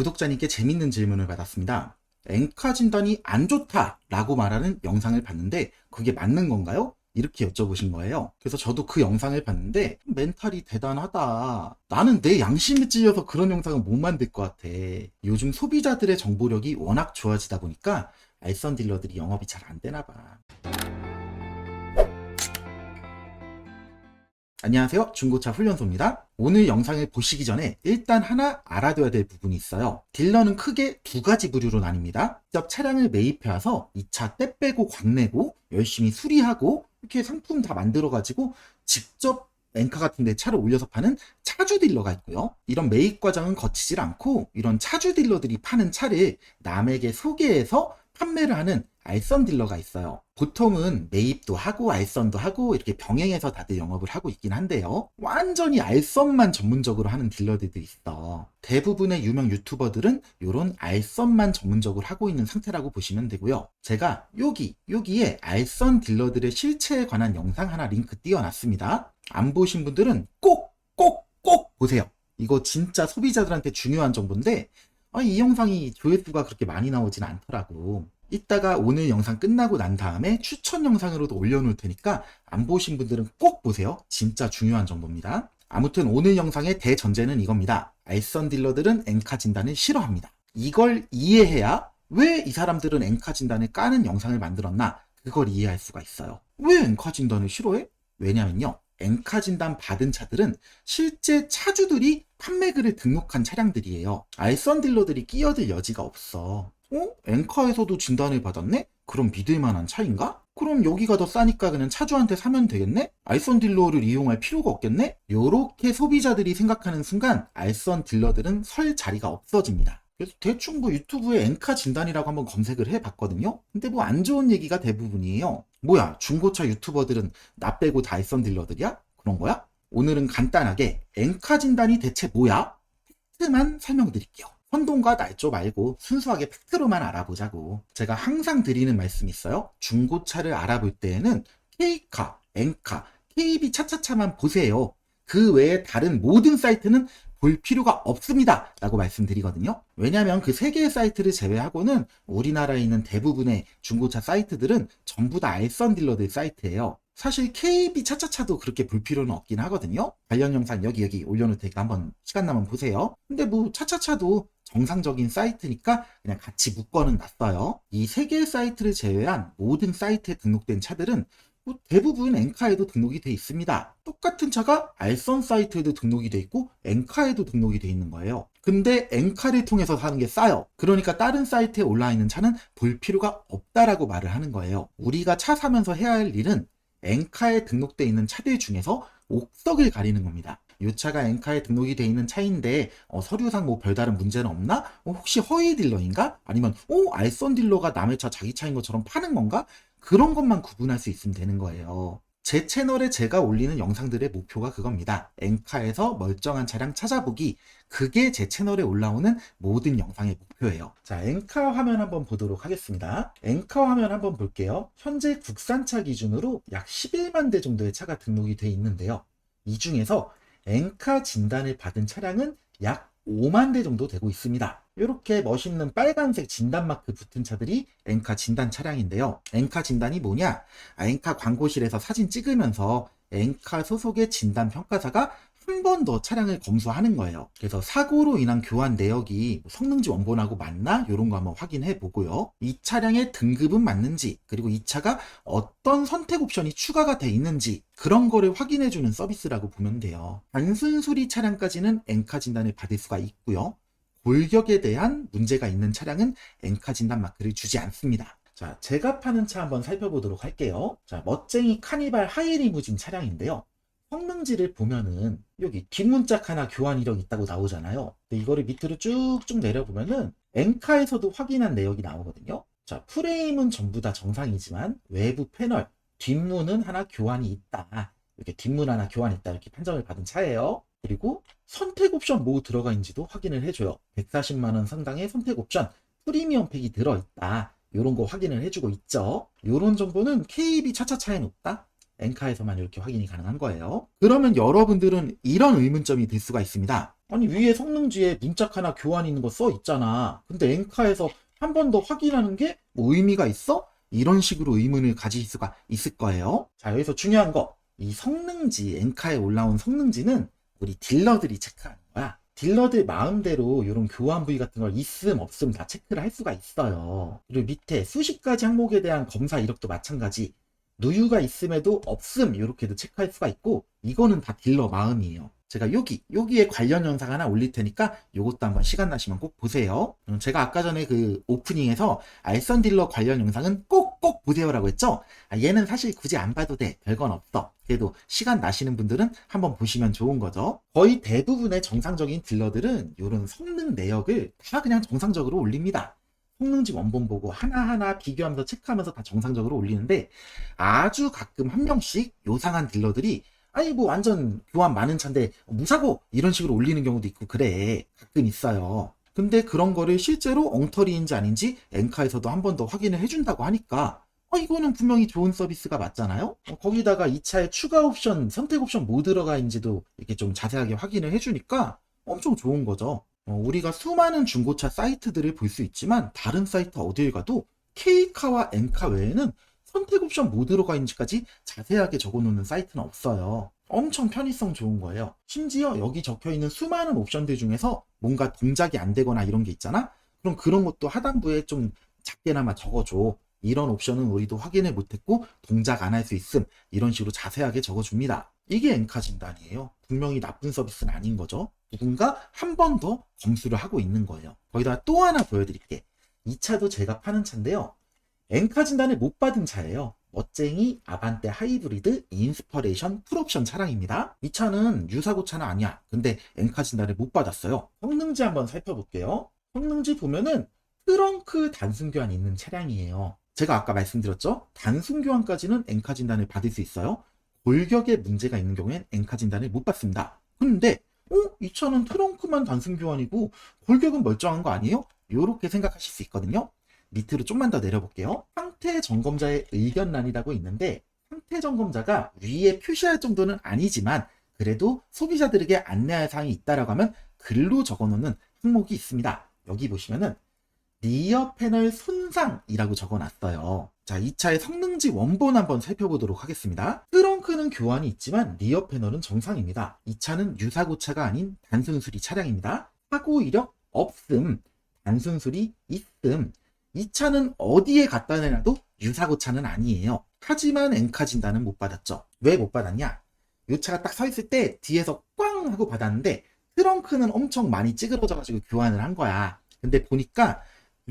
구독자님께 재밌는 질문을 받았습니다. 엔카 진단이 안 좋다라고 말하는 영상을 봤는데 그게 맞는 건가요? 이렇게 여쭤보신 거예요. 그래서 저도 그 영상을 봤는데 멘탈이 대단하다. 나는 내 양심에 찔려서 그런 영상은 못 만들 것 같아. 요즘 소비자들의 정보력이 워낙 좋아지다 보니까 알선 딜러들이 영업이 잘 안 되나 봐. 안녕하세요. 중고차 훈련소입니다. 오늘 영상을 보시기 전에 일단 하나 알아둬야 될 부분이 있어요. 딜러는 크게 두 가지 부류로 나뉩니다. 직접 차량을 매입해 와서 이 차 떼 빼고 광내고 열심히 수리하고 이렇게 상품 다 만들어 가지고 직접 엔카 같은 데 차를 올려서 파는 차주 딜러가 있고요. 이런 매입 과정은 거치질 않고 이런 차주 딜러들이 파는 차를 남에게 소개해서 판매를 하는 알선 딜러가 있어요. 보통은 매입도 하고 알선도 하고 이렇게 병행해서 다들 영업을 하고 있긴 한데요. 완전히 알선만 전문적으로 하는 딜러들도 있어. 대부분의 유명 유튜버들은 이런 알선만 전문적으로 하고 있는 상태라고 보시면 되고요. 제가 여기, 여기에 알선 딜러들의 실체에 관한 영상 하나 링크 띄워놨습니다. 안 보신 분들은 꼭, 꼭, 꼭 보세요. 이거 진짜 소비자들한테 중요한 정보인데 아, 이 영상이 조회수가 그렇게 많이 나오진 않더라고. 이따가 오늘 영상 끝나고 난 다음에 추천 영상으로도 올려놓을 테니까 안 보신 분들은 꼭 보세요. 진짜 중요한 정보입니다. 아무튼 오늘 영상의 대전제는 이겁니다. 알선 딜러들은 엔카 진단을 싫어합니다. 이걸 이해해야 왜 이 사람들은 엔카 진단을 까는 영상을 만들었나 그걸 이해할 수가 있어요. 왜 엔카 진단을 싫어해? 왜냐면요. 엔카 진단 받은 차들은 실제 차주들이 판매글을 등록한 차량들이에요. 알선 딜러들이 끼어들 여지가 없어. 어? 엔카에서도 진단을 받았네? 그럼 믿을 만한 차인가? 그럼 여기가 더 싸니까 그냥 차주한테 사면 되겠네? 알선 딜러를 이용할 필요가 없겠네? 요렇게 소비자들이 생각하는 순간 알선 딜러들은 설 자리가 없어집니다. 그래서 대충 뭐 유튜브에 엔카 진단이라고 한번 검색을 해봤거든요. 근데 뭐 안 좋은 얘기가 대부분이에요. 뭐야 중고차 유튜버들은 나 빼고 다 알선 딜러들이야? 그런 거야? 오늘은 간단하게 엔카 진단이 대체 뭐야? 팩트만 설명드릴게요. 혼돈과 날조 말고 순수하게 팩트로만 알아보자고. 제가 항상 드리는 말씀이 있어요. 중고차를 알아볼 때에는 K카, N카, KB 차차차만 보세요. 그 외에 다른 모든 사이트는 볼 필요가 없습니다. 라고 말씀드리거든요. 왜냐하면 그 세 개의 사이트를 제외하고는 우리나라에 있는 대부분의 중고차 사이트들은 전부 다 알선 딜러들 사이트예요. 사실 KB 차차차도 그렇게 볼 필요는 없긴 하거든요. 관련 영상 여기 여기 올려놓을 테니까 한번 시간 나면 보세요. 근데 뭐 차차차도 정상적인 사이트니까 그냥 같이 묶어는 놨어요. 이 세 개의 사이트를 제외한 모든 사이트에 등록된 차들은 뭐 대부분 엔카에도 등록이 돼 있습니다. 똑같은 차가 알선 사이트에도 등록이 돼 있고 엔카에도 등록이 돼 있는 거예요. 근데 엔카를 통해서 사는 게 싸요. 그러니까 다른 사이트에 올라와 있는 차는 볼 필요가 없다라고 말을 하는 거예요. 우리가 차 사면서 해야 할 일은 엔카에 등록돼 있는 차들 중에서 옥석을 가리는 겁니다. 이 차가 엔카에 등록이 돼 있는 차인데 어, 서류상 뭐 별다른 문제는 없나? 어, 혹시 허위 딜러인가? 아니면 오 알선 딜러가 남의 차 자기 차인 것처럼 파는 건가? 그런 것만 구분할 수 있으면 되는 거예요. 제 채널에 제가 올리는 영상들의 목표가 그겁니다. 엔카에서 멀쩡한 차량 찾아보기. 그게 제 채널에 올라오는 모든 영상의 목표예요. 자, 엔카 화면 한번 보도록 하겠습니다. 엔카 화면 한번 볼게요. 현재 국산차 기준으로 약 11만 대 정도의 차가 등록이 돼 있는데요. 이 중에서 엔카 진단을 받은 차량은 약 5만 대 정도 되고 있습니다. 이렇게 멋있는 빨간색 진단 마크 붙은 차들이 엔카 진단 차량인데요. 엔카 진단이 뭐냐? 아, 엔카 광고실에서 사진 찍으면서 엔카 소속의 진단 평가사가 한 번 더 차량을 검수하는 거예요. 그래서 사고로 인한 교환 내역이 성능지 원본하고 맞나? 이런 거 한번 확인해 보고요. 이 차량의 등급은 맞는지, 그리고 이 차가 어떤 선택 옵션이 추가가 돼 있는지, 그런 거를 확인해 주는 서비스라고 보면 돼요. 단순 수리 차량까지는 엔카 진단을 받을 수가 있고요. 골격에 대한 문제가 있는 차량은 엔카 진단 마크를 주지 않습니다. 자, 제가 파는 차 한번 살펴보도록 할게요. 자, 멋쟁이 카니발 하이리무진 차량인데요. 성능지를 보면은 여기 뒷문짝 하나 교환 이력 있다고 나오잖아요. 근데 이거를 밑으로 쭉쭉 내려보면은 엔카에서도 확인한 내역이 나오거든요. 자, 프레임은 전부 다 정상이지만 외부 패널, 뒷문은 하나 교환이 있다. 이렇게 뒷문 하나 교환했다. 이렇게 판정을 받은 차예요. 그리고 선택 옵션 뭐 들어가 있는지도 확인을 해줘요. 140만원 상당의 선택 옵션, 프리미엄 팩이 들어있다. 이런 거 확인을 해주고 있죠. 이런 정보는 KB 차차차에는 없다. 엔카에서만 이렇게 확인이 가능한 거예요. 그러면 여러분들은 이런 의문점이 들 수가 있습니다. 아니 위에 성능지에 문짝 하나 교환 있는 거 써 있잖아. 근데 엔카에서 한 번 더 확인하는 게 뭐 의미가 있어? 이런 식으로 의문을 가질 수가 있을 거예요. 자 여기서 중요한 거 이 성능지 엔카에 올라온 성능지는 우리 딜러들이 체크하는 거야. 딜러들 마음대로 이런 교환 부위 같은 걸 있음 없음 다 체크를 할 수가 있어요. 그리고 밑에 수십 가지 항목에 대한 검사 이력도 마찬가지. 누유가 있음에도 없음 이렇게도 체크할 수가 있고 이거는 다 딜러 마음이에요. 제가 여기 여기에 관련 영상 하나 올릴 테니까 요것도 한번 시간 나시면 꼭 보세요. 음, 제가 아까 전에 그 오프닝에서 알선 딜러 관련 영상은 꼭꼭 보세요라고 했죠. 아, 얘는 사실 굳이 안 봐도 돼. 별건 없어. 그래도 시간 나시는 분들은 한번 보시면 좋은 거죠. 거의 대부분의 정상적인 딜러들은 이런 성능 내역을 다 그냥 정상적으로 올립니다. 성능지 원본 보고 하나하나 비교하면서 체크하면서 다 정상적으로 올리는데 아주 가끔 한 명씩 요상한 딜러들이 아니 뭐 완전 교환 많은 차인데 무사고 이런 식으로 올리는 경우도 있고 그래 가끔 있어요. 근데 그런 거를 실제로 엉터리인지 아닌지 엔카에서도 한 번 더 확인을 해준다고 하니까 어, 이거는 분명히 좋은 서비스가 맞잖아요? 어, 거기다가 이 차에 추가 옵션, 선택 옵션 뭐 들어가 있는지도 이렇게 좀 자세하게 확인을 해주니까 엄청 좋은 거죠. 어, 우리가 수많은 중고차 사이트들을 볼 수 있지만 다른 사이트 어딜 가도 K카와 N카 외에는 선택 옵션 뭐 들어가 있는지까지 자세하게 적어놓는 사이트는 없어요. 엄청 편의성 좋은 거예요. 심지어 여기 적혀 있는 수많은 옵션들 중에서 뭔가 동작이 안 되거나 이런 게 있잖아? 그럼 그런 것도 하단부에 좀 작게나마 적어줘. 이런 옵션은 우리도 확인을 못했고 동작 안 할 수 있음. 이런 식으로 자세하게 적어줍니다. 이게 엔카 진단이에요. 분명히 나쁜 서비스는 아닌 거죠. 누군가 한 번 더 검수를 하고 있는 거예요. 거기다가 또 하나 보여드릴게. 이 차도 제가 파는 차인데요. 엔카 진단을 못 받은 차예요. 멋쟁이 아반떼 하이브리드 인스퍼레이션 풀옵션 차량입니다. 이 차는 유사고 차는 아니야. 근데 엔카 진단을 못 받았어요. 성능지 한번 살펴볼게요. 성능지 보면은 트렁크 단순 교환이 있는 차량이에요. 제가 아까 말씀드렸죠? 단순 교환까지는 엔카 진단을 받을 수 있어요. 골격에 문제가 있는 경우엔 엔카 진단을 못 받습니다. 근데 어? 이 차는 트렁크만 단순 교환이고 골격은 멀쩡한 거 아니에요? 이렇게 생각하실 수 있거든요. 밑으로 좀만 더 내려볼게요. 상태 점검자의 의견란이라고 있는데 상태 점검자가 위에 표시할 정도는 아니지만 그래도 소비자들에게 안내할 사항이 있다라고 하면 글로 적어놓는 항목이 있습니다. 여기 보시면은 리어 패널 손상이라고 적어놨어요. 자, 이 차의 성능지 원본 한번 살펴보도록 하겠습니다. 트렁크는 교환이 있지만 리어 패널은 정상입니다. 이 차는 유사고차가 아닌 단순 수리 차량입니다. 사고 이력 없음, 단순 수리 있음. 이 차는 어디에 갖다 내놔도 유사고차는 아니에요. 하지만 엔카 진단은 못 받았죠. 왜 못 받았냐? 이 차가 딱 서 있을 때 뒤에서 꽝 하고 받았는데 트렁크는 엄청 많이 찌그러져가지고 교환을 한 거야. 근데 보니까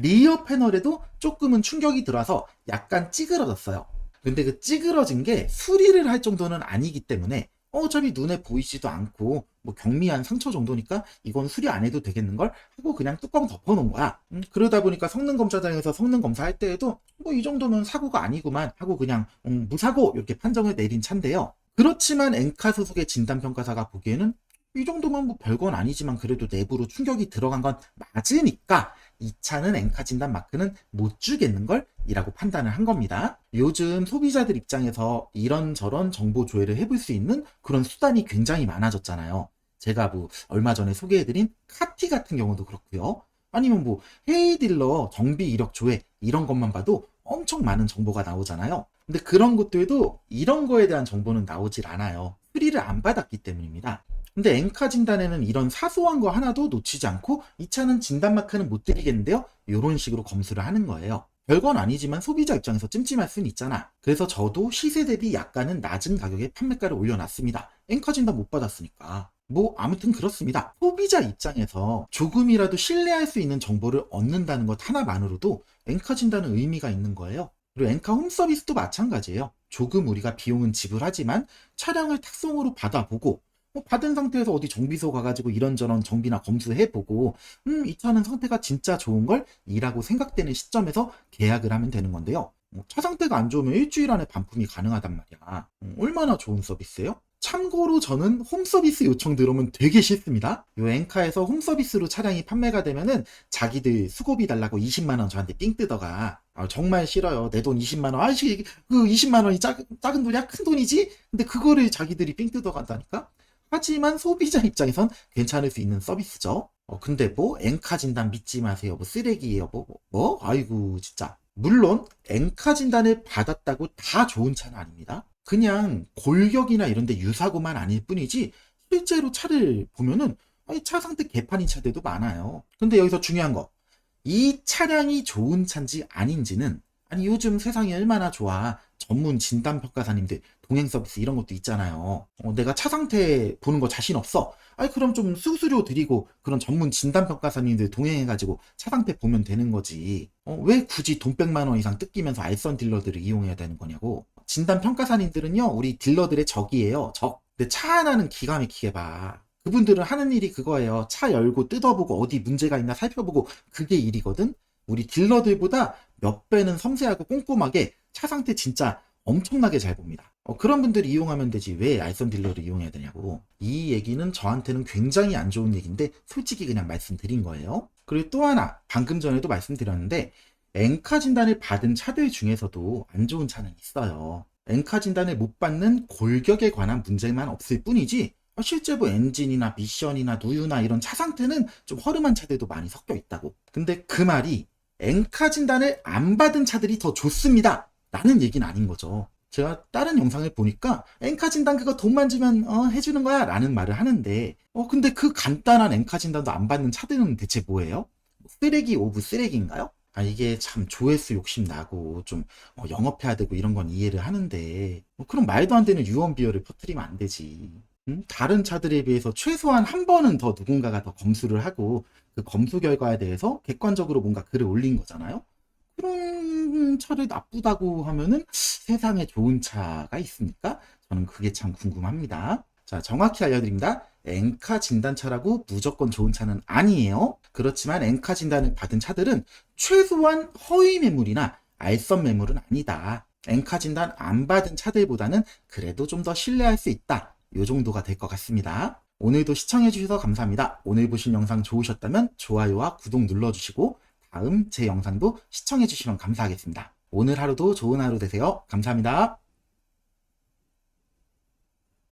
리어 패널에도 조금은 충격이 들어와서 약간 찌그러졌어요. 근데 그 찌그러진 게 수리를 할 정도는 아니기 때문에 어차피 눈에 보이지도 않고 뭐 경미한 상처 정도니까 이건 수리 안 해도 되겠는걸 하고 그냥 뚜껑 덮어놓은 거야. 음, 그러다 보니까 성능검사장에서 성능 검사할 때에도 뭐 이 정도는 사고가 아니구만 하고 그냥 음, 무사고 이렇게 판정을 내린 차인데요. 그렇지만 엔카 소속의 진단평가사가 보기에는 이 정도면 뭐 별건 아니지만 그래도 내부로 충격이 들어간 건 맞으니까 이 차는 엔카 진단 마크는 못 주겠는걸? 이라고 판단을 한 겁니다. 요즘 소비자들 입장에서 이런저런 정보 조회를 해볼 수 있는 그런 수단이 굉장히 많아졌잖아요. 제가 뭐 얼마 전에 소개해드린 카티 같은 경우도 그렇고요. 아니면 뭐 헤이딜러 정비 이력 조회 이런 것만 봐도 엄청 많은 정보가 나오잖아요. 근데 그런 것들도 이런 거에 대한 정보는 나오질 않아요. 수리를 안 받았기 때문입니다. 근데 엔카 진단에는 이런 사소한 거 하나도 놓치지 않고 이 차는 진단 마크는 못 드리겠는데요? 이런 식으로 검수를 하는 거예요. 별건 아니지만 소비자 입장에서 찜찜할 수는 있잖아. 그래서 저도 시세 대비 약간은 낮은 가격에 판매가를 올려놨습니다. 엔카 진단 못 받았으니까. 뭐 아무튼 그렇습니다. 소비자 입장에서 조금이라도 신뢰할 수 있는 정보를 얻는다는 것 하나만으로도 엔카 진단은 의미가 있는 거예요. 그리고 엔카 홈 서비스도 마찬가지예요. 조금 우리가 비용은 지불하지만 차량을 탁송으로 받아보고 뭐 받은 상태에서 어디 정비소 가가지고 이런저런 정비나 검수해보고 음, 이 차는 상태가 진짜 좋은 걸 이라고 생각되는 시점에서 계약을 하면 되는 건데요. 뭐차 상태가 안 좋으면 일주일 안에 반품이 가능하단 말이야. 음, 얼마나 좋은 서비스예요? 참고로 저는 홈서비스 요청 들어오면 되게 싫습니다. 요 엔카에서 홈서비스로 차량이 판매가 되면은 자기들 수고비 달라고 20만원 저한테 삥 뜯어가. 아, 정말 싫어요. 내 돈 20만원. 아이씨, 그 20만원이 작, 작은 돈이야? 큰 돈이지? 근데 그거를 자기들이 삥 뜯어간다니까? 하지만 소비자 입장에선 괜찮을 수 있는 서비스죠. 어, 근데 뭐 엔카 진단 믿지 마세요. 뭐 쓰레기예요. 뭐, 뭐, 뭐? 아이고 진짜. 물론 엔카 진단을 받았다고 다 좋은 차는 아닙니다. 그냥 골격이나 이런 데 유사고만 아닐 뿐이지 실제로 차를 보면은 차 상태 개판인 차들도 많아요. 근데 여기서 중요한 거. 이 차량이 좋은 차인지 아닌지는 아니 요즘 세상이 얼마나 좋아. 전문 진단평가사님들 동행 서비스 이런 것도 있잖아요. 어, 내가 차 상태 보는 거 자신 없어. 아니 그럼 좀 수수료 드리고 그런 전문 진단 평가사님들 동행해가지고 차 상태 보면 되는 거지. 어, 왜 굳이 돈 100만 원 이상 뜯기면서 알선 딜러들을 이용해야 되는 거냐고. 진단 평가사님들은요 우리 딜러들의 적이에요. 적. 근데 차 하나는 기가 막히게 봐. 그분들은 하는 일이 그거예요. 차 열고 뜯어보고 어디 문제가 있나 살펴보고 그게 일이거든. 우리 딜러들보다 몇 배는 섬세하고 꼼꼼하게 차 상태 진짜 엄청나게 잘 봅니다. 어, 그런 분들이 이용하면 되지 왜 알선 딜러를 이용해야 되냐고. 이 얘기는 저한테는 굉장히 안 좋은 얘기인데 솔직히 그냥 말씀드린 거예요. 그리고 또 하나 방금 전에도 말씀드렸는데 엔카 진단을 받은 차들 중에서도 안 좋은 차는 있어요. 엔카 진단을 못 받는 골격에 관한 문제만 없을 뿐이지 어, 실제 뭐 엔진이나 미션이나 누유나 이런 차 상태는 좀 허름한 차들도 많이 섞여 있다고. 근데 그 말이 엔카 진단을 안 받은 차들이 더 좋습니다. 라는 얘기는 아닌 거죠. 제가 다른 영상을 보니까 엔카 진단 그거 돈만 주면 어, 해주는 거야 라는 말을 하는데 어 근데 그 간단한 엔카 진단도 안 받는 차들은 대체 뭐예요? 쓰레기 오브 쓰레기인가요? 아 이게 참 조회수 욕심 나고 좀 어, 영업해야 되고 이런 건 이해를 하는데 뭐 그럼 말도 안 되는 유언 비어를 퍼뜨리면 안 되지. 음? 다른 차들에 비해서 최소한 한 번은 더 누군가가 더 검수를 하고 그 검수 결과에 대해서 객관적으로 뭔가 글을 올린 거잖아요. 그런 차를 나쁘다고 하면은 세상에 좋은 차가 있습니까? 저는 그게 참 궁금합니다. 자, 정확히 알려드립니다. 엔카 진단차라고 무조건 좋은 차는 아니에요. 그렇지만 엔카 진단을 받은 차들은 최소한 허위 매물이나 알선 매물은 아니다. 엔카 진단 안 받은 차들보다는 그래도 좀 더 신뢰할 수 있다. 요 정도가 될 것 같습니다. 오늘도 시청해주셔서 감사합니다. 오늘 보신 영상 좋으셨다면 좋아요와 구독 눌러주시고 다음 제 영상도 시청해주시면 감사하겠습니다. 오늘 하루도 좋은 하루 되세요. 감사합니다.